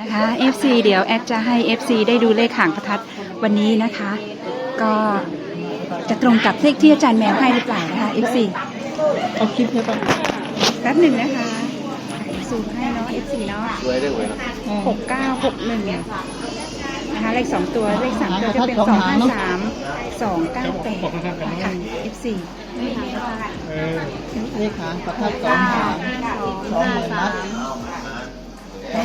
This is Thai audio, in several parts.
นะคะ FC เดี๋ยวแอดจะให้ FC ได้ดูเลขหางประทัดวันนี้นะคะ ก็จะตรงกับเลขที่อาจารย์แมวให้หรือเปล่านะคะ FC เอาคลิปให้ป่ะแป๊บหนึ่งนะคะซูมให้เนาะ FC เนาะสวยได้หวยหกเก้าหกหนึ่งนะคะเลขสองตัวเลขสามตัวจะเป็นสองห้าสามสองเก้าแปดค่ะ FC เออเลขหางประทัดสองหางสองหมื่นนัดได้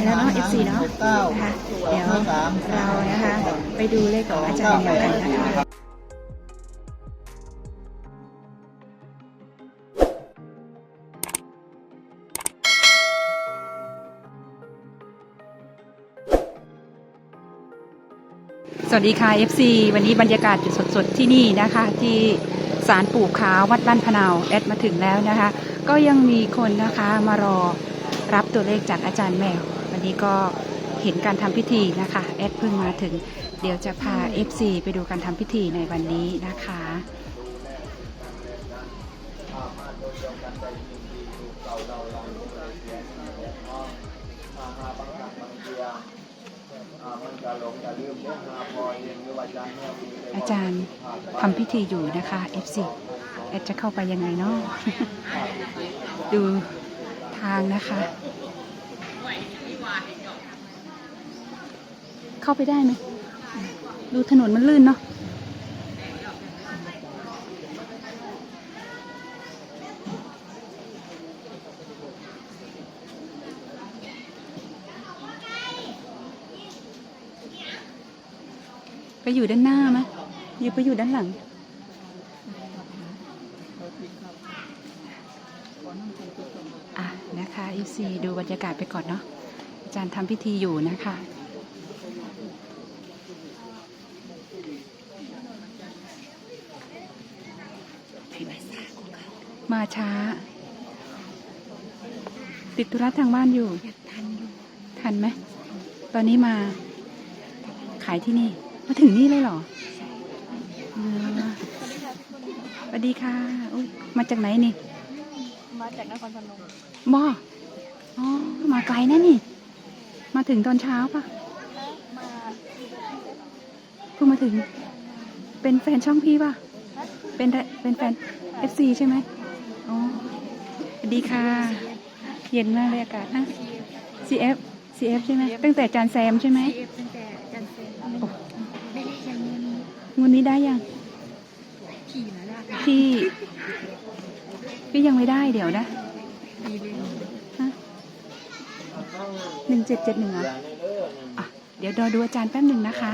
แล้วเนาะ FC เนาะเก้านะคะเดี๋ยวห้าสามเรานะคะไปดูเลขของอาจารย์แมวกันนะคะสวัสดีค่ะ FC วันนี้บรรยากาศจุดสดๆที่นี่นะคะ ที่ศาลปู่ขาววัดบ้านพะเนาแอดมาถึงแล้วนะคะ ก็ยังมีคนนะคะมารอรับตัวเลขจากอาจารย์แมววั นี้ก็เห็นการทำพิธีนะคะ แอดเพิ่งมาถึง เดี๋ยวจะพา FC ไปดูการทำพิธีในวันนี้นะคะอาจารย์ทำพิธีอยู่นะคะ FC แอดจะเข้าไปยังไงเนาะดูทางนะคะ เข้าไปได้ไหม ดูถนนมันลื่นเนาะไปอยู่ด้านหน้าไหมอยู่ไปอยู่ด้านหลังอะนะคะ FC ดูบรรยากาศไปก่อนเนาะอาจารย์ทำพิธีอยู่นะคะ ช้า ติดธุระทางบ้านอยู่ ทันอยู่ทันไหม ตอนนี้มา ขายที่นี่ มาถึงนี่เลยเหรอเออสวัสดีค่ะอุ๊ยมาจากไหนนี่มาจากนครพนมบออ๋อ มาไกลนะนี่ มาถึงตอนเช้าปะมาเพิ่งมาถึง เป็นแฟนช่องพี่ปะเป็นแรเป็นแฟน FC ใช่ไหมอ๋อส วัสดีค่ะ เย็นมากเลยอากาศฮะ CF CF ใช่ไหมตั้งแต่จานแซมใช่ไหมเอฟตั้งแต่จันทร์เซนไม่ได้ยังเงินงวดนี้ได้ยังขี่มาแล้วพี่พี่ยังไม่ได้เดี๋ยวนะปีเลยฮะหนึ่งเจ็ดเจ็ดหนึ่งเหรออะเดี๋ยวรอดูอาจารย์แป๊บหนึ่งนะคะ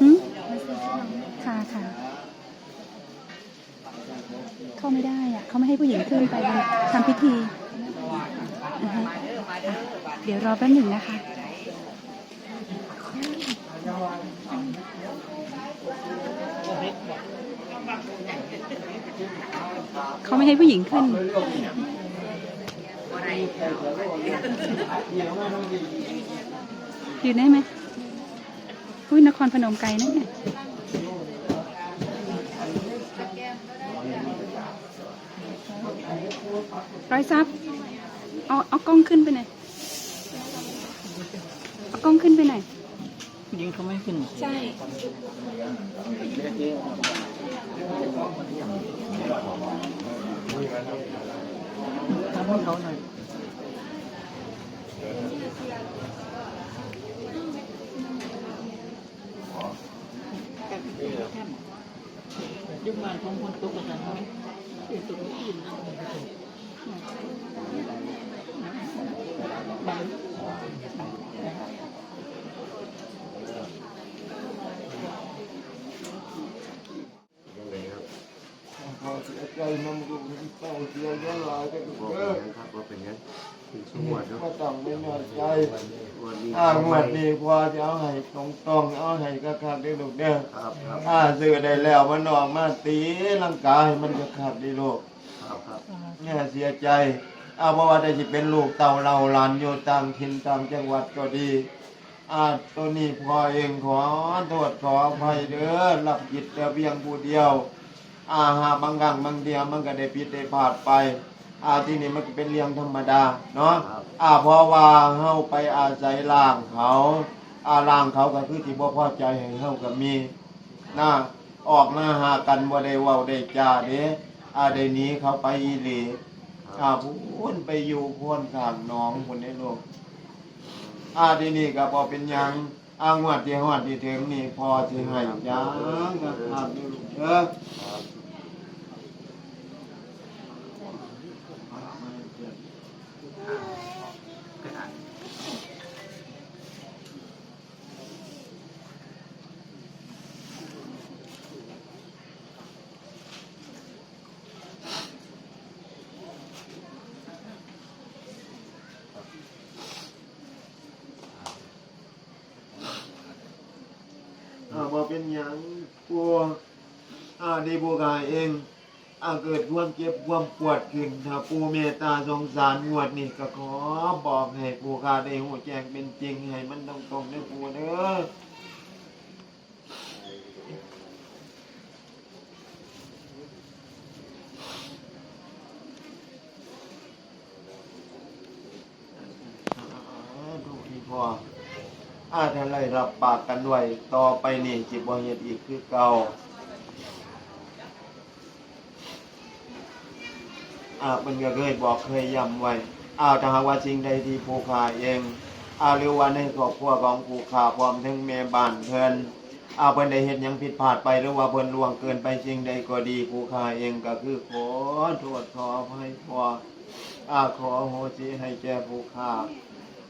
หืมค่ะค่ะ เข้าไม่ได้อะเขาไม่ให้ผู้หญิงขึ้นไปทำพิธีอือฮึอะเดี๋ยวรอแป๊บหนึ่งนะคะเขาไม่ให้ผู้หญิงขึ้นอยู่ได้ไหมอุ้ยนครพนมไกลนะเนี่ย ร้อยซับเอาเอากล้องขึ้นไปไหนอยเอากล้องขึ้นไปไหนอยผู้หญิงเขาไม่ขึ้นใช่ทำให้เขาหน่อยยุคมานของคนตุกกันไหมเป็นตุกที่นะบังเขาเสีย ใจน้ำลูกน้ำเต้าเสียเยอะหลายก็ถูกบอกเด้ออย่างนั้นครับว่าเป็นงั้นถึงสมวดเนาะก็ต้องไม่น้อยใจวันนี้อ้างวดนี้พอจะเอาให้ตรงตรงๆเอาให้กระคักได้ลูกเด้อครับครับถ้าซื้อได้แล้วมันออกมาตีร่างกายมันจะขาดได้ลูกครับครับ เนี่ยเสียใจเอาเพราะว่าได้จะเป็นลูกเต่าเราหลานอยู่ต่างถิ่นต่างจังหวัดก็ดีอาตัวนี้พอเองขอโทษขออภัยเด้อรับจิตแต่เพียงผู้เดียว อาหาบางครั้งบางเดียวมันก็ได้ผิดได้พลาดไป อาที่นี่มันก็เป็นเรื่องธรรมดาเนาะอ่าเพราะว่าเฮาไปอาศัยร่างเขา อาร่างเขาก็คือที่บ่พอใจให้เฮาก็มีนะออกมาหากันบ่ได้เว้าได้จาเด้ อาได้หนีเขาไปอีหลีอ่าพูนไปอยู่พ้นข้างหน้องพุ่นได้ลูกอาที่นี่ก็บ่เป็นหยังอางวดที่ฮอดที่ถึงนี่พอสิให้จังนะครับนี่ลูกเด้ออ่ บ่เป็นหยังปูอ่าได้ผู้กายเองอาเกิดความเจ็บความปวดขึ้น ถ้าปูเมตตาสงสารงวดนี่ก็ขอบอกให้ผู้กาได้หูแจ้งเป็นจริงให้มันตรงๆเด้อปูเด้อดูที่พอ อาถ้าไรรับปากกันไว้ต่อไปนี่จิบ่เฮ็ดอีกคือเก่าอามันก็เคยบอกเคยย้ำไว้อาถ้าหากว่าสิ่งใดที่ผู้ขาเองอาหรือว่าในครอบครัวของผู้ขาพร้อมทั้งแม่บ้านเพิ่นอาเพิ่นได้เฮ็ดหยังผิดพลาดไปหรือว่าเพิ่นล่วงเกินไปสิ่งใดก็ดีผู้ขาเองก็คือขอโทษขออภัยขออาขอโหสิให้แก่ผู้ขา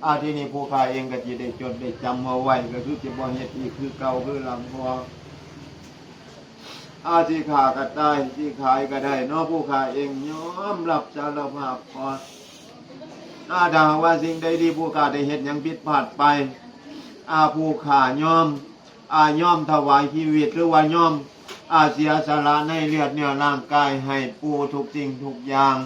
อาที่นี่ผู้ขายเองก็จะได้จดได้จำเอาไว้ก็คือจะบ่เฮ็ดอีกคือเก่าคือลังพออาที่ขาก็ได้ที่ขายก็ได้นาะผู้ขายเองยอมรับสารภาพพออาถ้าหาว่าสิ่งใดที่ผู้ขาได้เฮ็ดยังผิดพลาดไป อาผู้ขายอม อายอมถวายชีวิตหรือว่ายอม อาเสียสละในเลือดเนื้อร่างกายให้ปูทุกสิ่งทุกอย่าง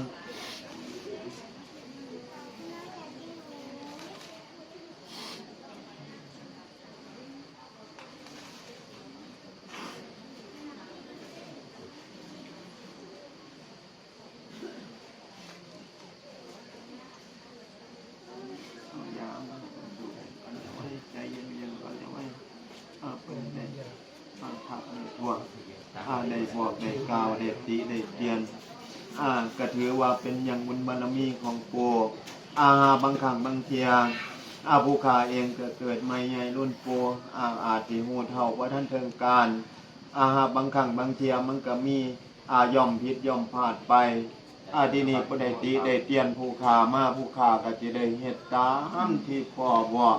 ใจเย็นๆก่อนเลยว่าอาเปิดได้ฟังขับในพวกอาได้ บอกได้กล่าวได้ติได้เตียนอ่าก็ถือว่าเป็นอย่างบุญบารมีของปูอาบางครั้งบางเทียอาผู้ขาเองก็เกิดใหม่ใหญ่รุ่นปูอาอาจสิหูเท่าว่าท่านเทิงการอาบางครั้งบางเทียมันก็มีอาย่อมผิดย่อมพลาดไปอาที่นี่ก็ได้ติได้เตียนผู้ขามาผู้ขาก็จะได้เฮ็ดตามที่พ่อบอก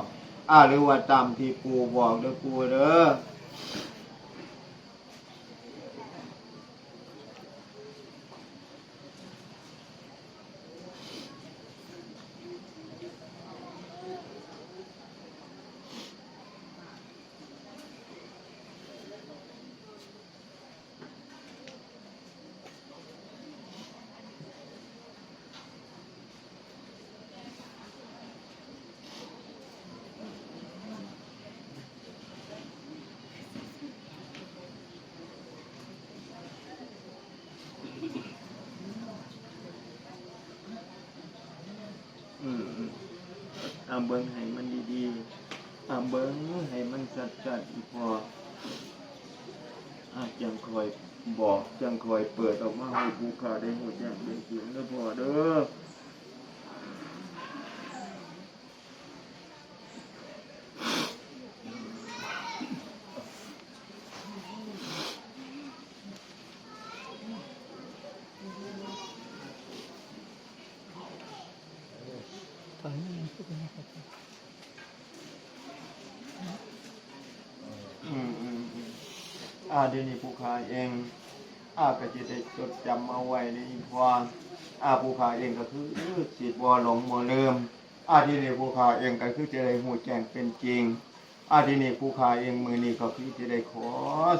อาหรือว่าตามที่ปูบอกเด้อปูเด้อ เบิ้งให้มันดีๆอาเบิ้งให้มันสัดสัดพออาจังคอยบอกจังคอยเปิดออกมาให้ผู้ขาได้หัวแจ้งเป็นจริงแล้วพ่อเด้อ ตอนนี้ยังพูดไม่ได้ อืมอืมอืม อาเดี๋ยวนี้ผู้ขาเอง อาก็จะได้จดจำเอาไว้ในอีกพออาผู้ขาเองก็คือสิบ่หลงบ่ลืมอาที่นี่ผู้ขาเองก็คือจะได้หูแจ้งเป็นจริง อาทีนี้ผู้ขาเองมือนี้ก็คือจะได้ขอ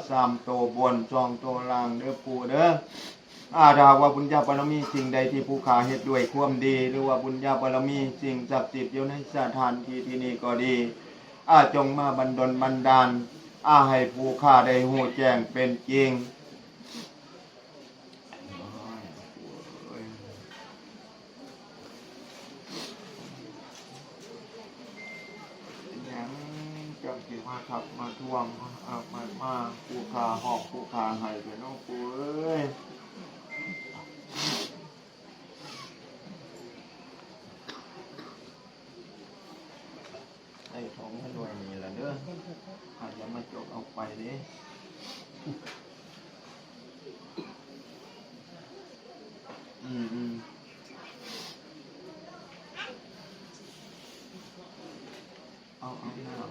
สามโตบนจองโตล่างเด้อปู่เด้ออาถ้าว่าบุญญาบารมีสิ่งใดที่ผู้ขาเฮ็ดด้วยความดี หรือว่าบุญญาบารมีสิ่งศักดิ์สิทธิ์อยู่ในสถานที่ที่นี่ก็ดี อาจงมาบันดลบันดาล อาให้ผู้ฆ่าได้หูแจ้งเป็นจริงจังสิมาขับมาทวงมามาผู้ขาหอกผู้ขาหายไปน้องปุ้ย น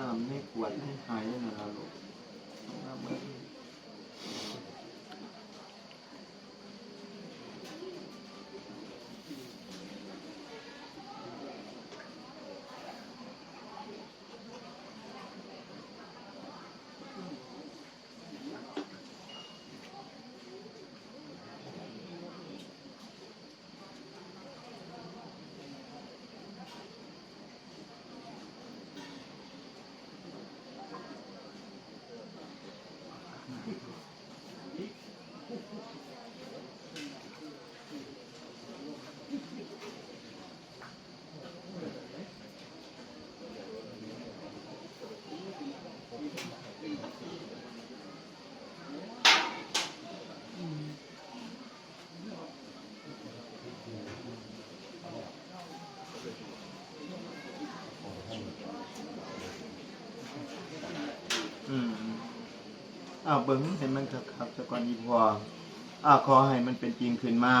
้ำไม่ขวดให้หายนะลูกเอาน้ำเบิ่ง อืม อ้าวเบิ้งเห็นมันครับครับสกอนอีพออ้าวขอให้มันเป็นจริงขึ้นมา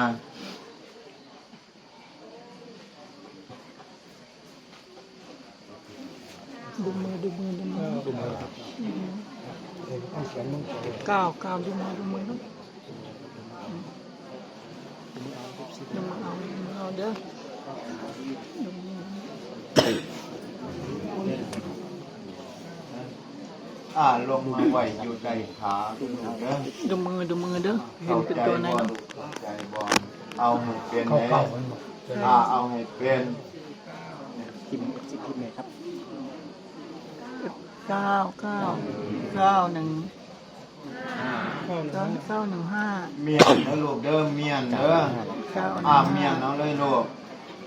ดูมือดูมือดูมือดูมือก้าวก้าวดูมือดูมือดูมือเอาดูมือเอาเด้อดูมือ อ่าลงมาไหวอยู่ใดขาดูเด้อดูมือดูมือเด้อเห็นเข้าเป็นใจตัวไหนบ่เนาะลูกเข้าใจบ่เอาให้เป็นเด้อ่าเอาให้เป็นเก้าเก้าเก้าหนึ่งเก้าเก้าหนึ่งห้าเมียนเด้อลูกเด้อเมียนเด้อเก้าหนึ่งอ่าห้าเมียนเอาเลยลูก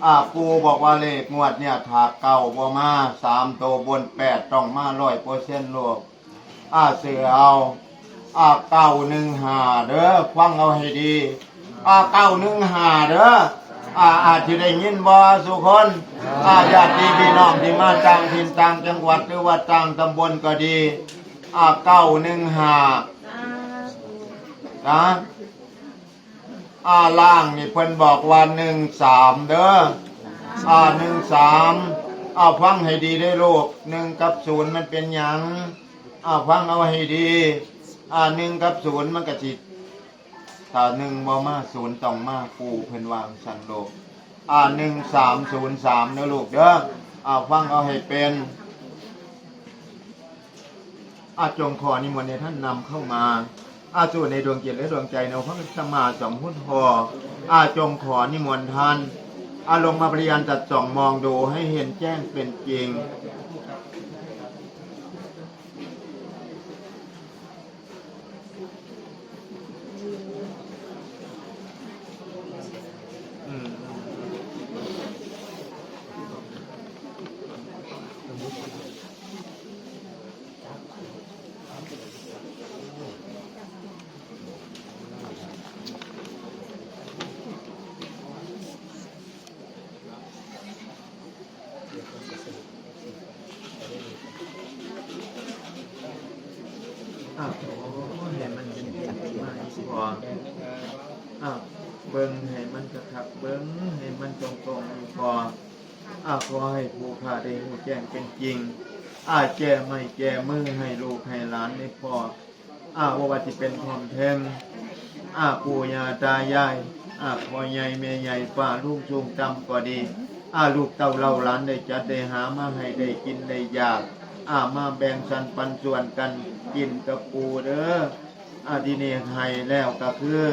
อ่าปูบอกว่าเลขงวดเนี่ยถากเก่าบ่มาสามโตวบนแปดต้องมาร้อยเปอร์เซ็นต์ลูก อาเสือเอาอาเก้าหนึ่งหาเด้อฟังเอาให้ดีอาเก้าหนึ่งหาเด้ออาอาจจะได้ยินบ่สุคนอาญาติพี่น้องที่มาต่างถิ่นต่างจังหวัดหรือว่าต่างตำบลก็ดีอาเก้าหนึ่งหานะอาล่างนี่เพิ่นบอกว่าหนึ่งสามเด้ออาหนึ่งสามอาฟังให้ดีได้ลูกหนึ่งกับศูนย์มันเป็นยัง อ่าฟังเอาให้ดี อ่าหนึ่งกับศูนย์มันกระจิตถ้าหนึ่งบ่มาศูนย์ต้องมาปูเพิ่นวางสันโลกอ่าหนึ่งสามศูนย์สามเด้อลูกเด้ออ่าฟังเอาให้เป็นอาจงขอนิมนต์ให้ท่านนำเข้ามาอาจูในดวงจิตและดวงใจในพระสมมาสมพุทโธอาจงขอนิมนต์ท่านอาลงมาปริยานจัดส่องมองดูให้เห็นแจ้งเป็นจริง อ้าวเห็นมันเป็นจักรมาสิพออ้าวเบิ้งให้มันกระทับเบิ้งให้มันตรงตรงอยู่พออ้าวขอให้ผู้ข้าได้หูแจ้งเป็นจริงอ้าแจไม่แจมือให้ลูกให้หลานได้พออ้าวว่าจะเป็นความเทงอ้าปู่ย่าตายายอ้าพ่อใหญ่แม่ใหญ่ป้าลูกชุงจำก็ดีอ้าลูกเต้าเล่าหลานได้จัดได้หามาให้ได้กินได้ยาก อามาแบ่งสันปันส่วนกันกินกับปูเด้ออาทีนี้ให้แล้วก็คือ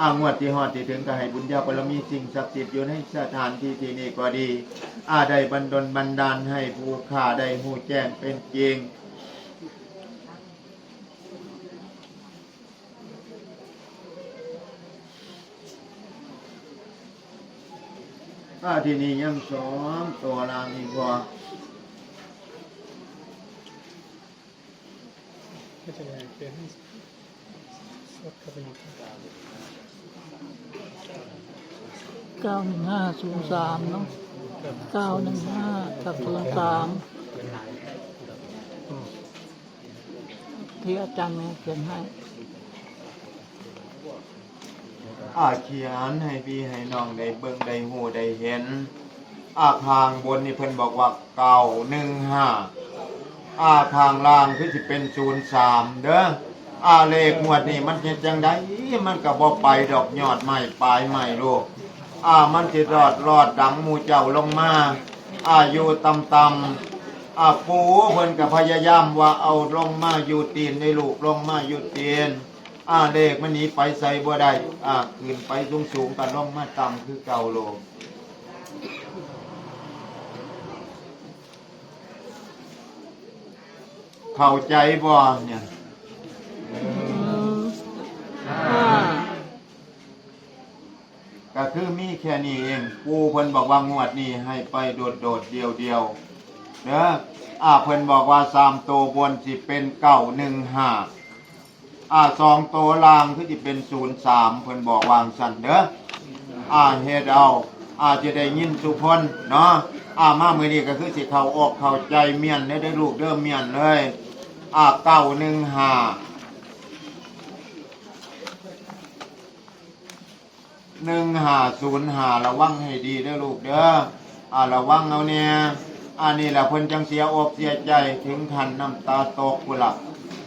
อางวดที่ฮอดที่ถึงก็ให้บุญญาบารมีสิ่งศักดิ์สิทธิ์อยู่ในสถานที่ที่นี้ก็ดีอาได้บันดลบันดาลให้ผู้ข้าได้หูแจ้งเป็นจริงอาที่นี่ยังสองตัวลางอีกว่า ก็จะเปลี่ยนให้สดเข้าไปอีกเก้าหนึ่งห้าศูนย์สามเนาะเก้าหนึ่งห้ากับศูนย์สามที่อาจารย์แม่เขียนให้ อาเขียนให้พี่ให้น้องได้เบิ่งได้หูได้เห็น อาทางบนนี่เพิ่นบอกว่าเก้าหนึ่งห้า อาทางล่างคือสิเป็นศูนย์สามเด้ออาเลขงวดนี่มันเฮ็ดจังไดมันก็บ่ไปดอกยอดใหม่ปลายใหม่ลูกอ่ามันสิรอดรอดดังมูเจ้าลงมาอาอยู่ต่ำอาปูเพิ่นก็พยายามว่าเอาลงมาอยู่ตีนในลูกลงมาอยู่ตีนอาเลขมันหนีไปใส่บ่ได้อ่าขึ้นไปสูงสูงๆกันลงมาต่ำคือเก่าลง เข้าใจบ่เนี่ยห้าก็คือมีแค่นี้เองปูเพิ่นบอกว่างวดนี้ให้ไปโดดโดดๆเดียวเดียวๆเด้ออ่าเพิ่นบอกว่าสามตัวบนสิเป็นเก้าหนึ่งห้าอ่าสองตัวล่างคือสิเป็นศูนย์สามเพิ่นบอกวางสั่นเด้ออ่าเฮ็ดเอาอาจะได้ยินสุพลเนาะอ่ามามื้อนี้ก็คือสิเข้าออกเข้าใจเมียนได้ได้ลูกเด้อเมียนเลย อ่าเก้าหนึ่งหาหนึ่งหาศูนย์หาระวังให้ดีเด้อลูกเด้ออ่าระวังเอาเนี่ยอ่านี่แหละเพิ่นจังเสียอกเสียใจถึงขันน้ำตาตกกุหละ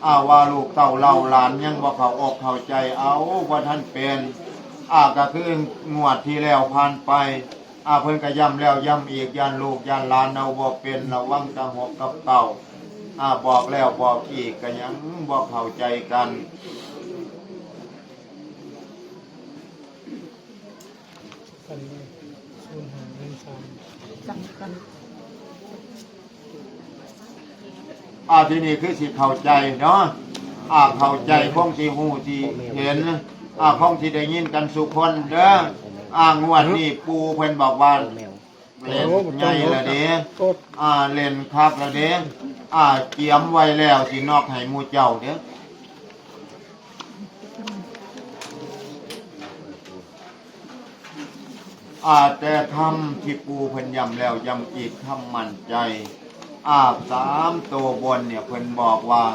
อ่าว่าลูกเต่าเล่าหลานยังบ่เขาอกเข้าใจเอาว่าท่านเป็นอาก็คืองวดที่แล้วผ่านไปอาเพิ่นก็ย้ำแล้วย้ำอีกยันลูกยันหลานเอาบ่เป็นระวังตะหกกับเต่า อ่าบอกแล้วบอกอีกก็ยังบ่เข้าใจกัน กันเลยศูนย์หาหนึ่งสามจังกันอ่าทีนี้คือสิเข้าใจเนาะอ่าเข้าใจคงสิฮู้สิเห็นอ่าคงสิได้ยินกันสุคนเด้ออ่างวดนี้ปูเพิ่นบอกว่าเล่นใหญ่ละเด้โอ้อ่าเล่นคักแล้วเด้อ อาเตรียมไว้แล้วสินอกให้หมูเจ้าเด้ออาแต่ทำที่ปูเพิ่นยำแล้วยำอีกทำมั่นใจอ่าสามตัวบนเนี่ยเพิ่นบอกว่า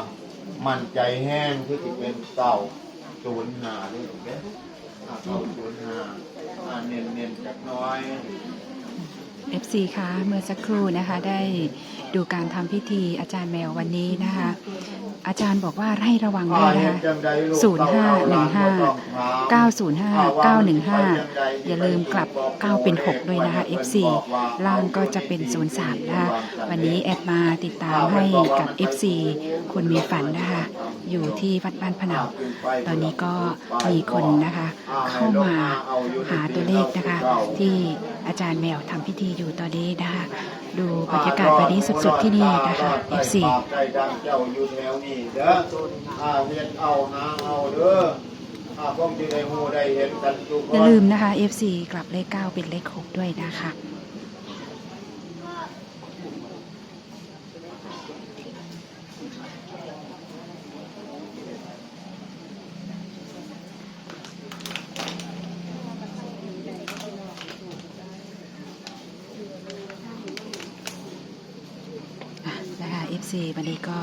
มั่นใจแห้งคือสิเป็นเต่าศูนย์หาด้วยเด้อเต่าศูนย์หาอ่าเน้นเน้นๆจักน้อย FC คะเมื่อสักครู่นะคะ ได้ดูการทำพิธีอาจารย์แมววันนี้นะคะ อาจารย์บอกว่าให้ระวังด้วยนะคะ 0515 905 915 อย่าลืมกลับ 9 เป็น 6 ด้วยนะคะ FC ล่างก็จะเป็น 03 นะคะ วันนี้แอดมาติดตามให้กับ FC คนมีฝันนะคะ อยู่ที่วัดบ้านพะเนาตอนนี้ก็มีคนนะคะ เข้ามาหาตัวเลขนะคะที่ อาจารย์แมวทำพิธีอยู่ตอนนี้นะคะดูบรรยากาศวันนี้สดๆที่นี่นะคะ F4 ใจดังเจ้าอยู่แถวนี้เด้ออ่าเฮ็ดเอาหาเอาเด้ออ่าพวกที่ได้ฮู้ได้เห็นกันทุกคอย่านลืมนะคะ FC กลับเลข9เป็นเลข6ด้วยนะคะอะ FC วันนี้ก็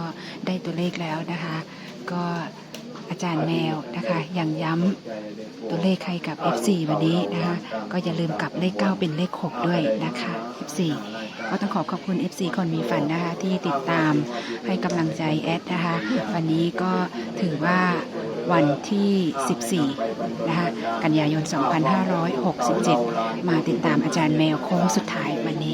ได้ตัวเลขแล้วนะคะ ก็อาจารย์แมวนะคะยังย้ำตัวเลขให้กับ FC วันนี้นะคะ ก็อย่าลืมกลับเลข 9 เป็นเลข 6 ด้วยนะคะ FC ก็ต้องขอขอบคุณ FC คนมีฝันนะคะที่ติดตามให้กำลังใจแอดนะคะ วันนี้ก็ถือว่าวันที่ 14 นะคะ กันยายน 2567 มาติดตามอาจารย์แมวโค้งสุดท้ายวันนี้